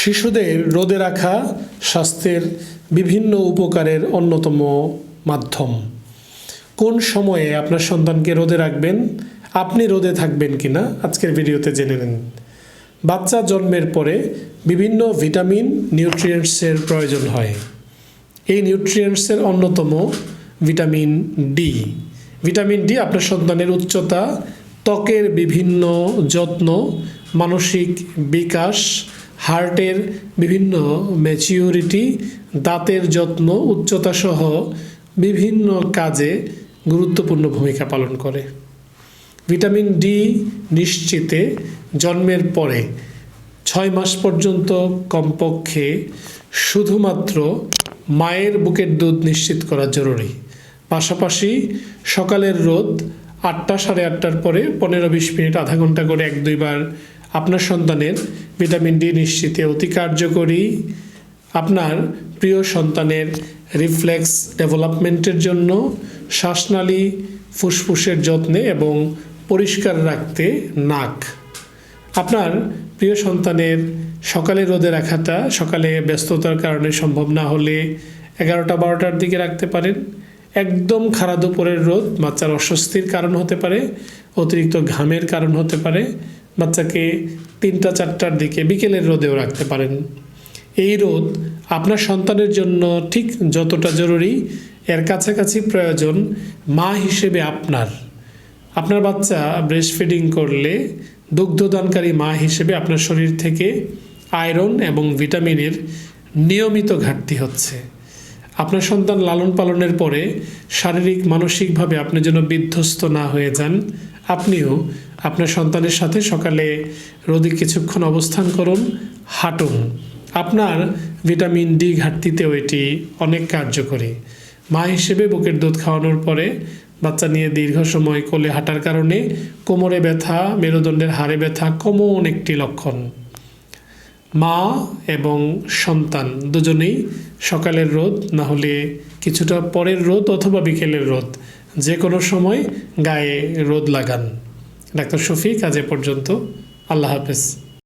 শিশুদের রোদে রাখা স্বাস্থ্যের বিভিন্ন উপকারের অন্যতম মাধ্যম। কোন সময়ে আপনার সন্তানকে রোদে রাখবেন? আপনি রোদে থাকবেন কিনা? আজকের ভিডিওতে জেনে নিন। বাচ্চা জন্মের পরে বিভিন্ন ভিটামিন, নিউট্রিয়েন্টসের প্রয়োজন হয়। এই নিউট্রিয়েন্টসের অন্যতম ভিটামিন ডি। ভিটামিন ডি আপনার সন্তানের উচ্চতা, ত্বকের বিভিন্ন যত্ন, মানসিক বিকাশ হার্টের বিভিন্ন ম্যাচিউরিটি দাঁতের যত্ন উচ্চতা সহ বিভিন্ন কাজে গুরুত্বপূর্ণ ভূমিকা পালন করে। ভিটামিন ডি নিশ্চিতে জন্মের পরে ছয় মাস পর্যন্ত কমপক্ষে শুধুমাত্র মায়ের বুকের দুধ নিশ্চিত করা জরুরি। পাশাপাশি সকালের রোদ আটটা সাড়ে আটটার পরে পনেরো বিশ মিনিট আধা ঘণ্টা করে এক দুইবার আপনার সন্তানের ভিটামিন ডি নিশ্চিতে অতি কার্যকরী। আপনার প্রিয় সন্তানের রিফ্লেক্স ডেভেলপমেন্টের জন্য শ্বাসনালী, ফুসফুসের যত্নে এবং পরিষ্কার রাখতে নাক। আপনার প্রিয় সন্তানের সকালে রোদে রাখাটা সকালে ব্যস্ততার কারণে সম্ভব না হলে এগারোটা বারোটার দিকে রাখতে পারেন। একদম খাড়া দুপুরের রোদ বাচ্চার অস্বস্তির কারণ হতে পারে, অতিরিক্ত ঘামের কারণ হতে পারে বাচ্চাকে তিনটা, চারটার দিকে বিকেলের রোদেও রাখতে পারেন। এই রোদ আপনার সন্তানের জন্য ঠিক যতটা জরুরি, এর কাছাকাছি প্রয়োজন মা হিসেবে আপনার। আপনার বাচ্চা ব্রেস্ট ফিডিং করলে দুগ্ধদানকারী মা হিসেবে আপনার শরীর থেকে আয়রন এবং ভিটামিনের নিয়মিত ঘাটতি হচ্ছে। আপনার সন্তান লালন পালনের পরে শারীরিক, মানসিকভাবে আপনি যেন বিধ্বস্ত না হয়ে যান, আপনিও আপনার সন্তানের সাথে সকালে রোদে কিছুক্ষণ অবস্থান করুন, হাঁটুন। আপনার ভিটামিন ডি ঘাটতিতেও এটি অনেক কার্যকরী। মা হিসেবে বুকের দুধ খাওয়ানোর পরে বাচ্চা নিয়ে দীর্ঘ সময় কোলে হাঁটার কারণে কোমরে ব্যথা, মেরুদণ্ডের হাড়ে ব্যথা কমন একটি লক্ষণ। মা এবং সন্তান দুজনেই সকালের রোদ, না হলে কিছুটা পরের রোদ অথবা বিকেলের রোদ, যে কোনো সময় গায়ে রোদ লাগান। ডাক্তার শফিক, আজ এ পর্যন্ত। আল্লাহ হাফেজ।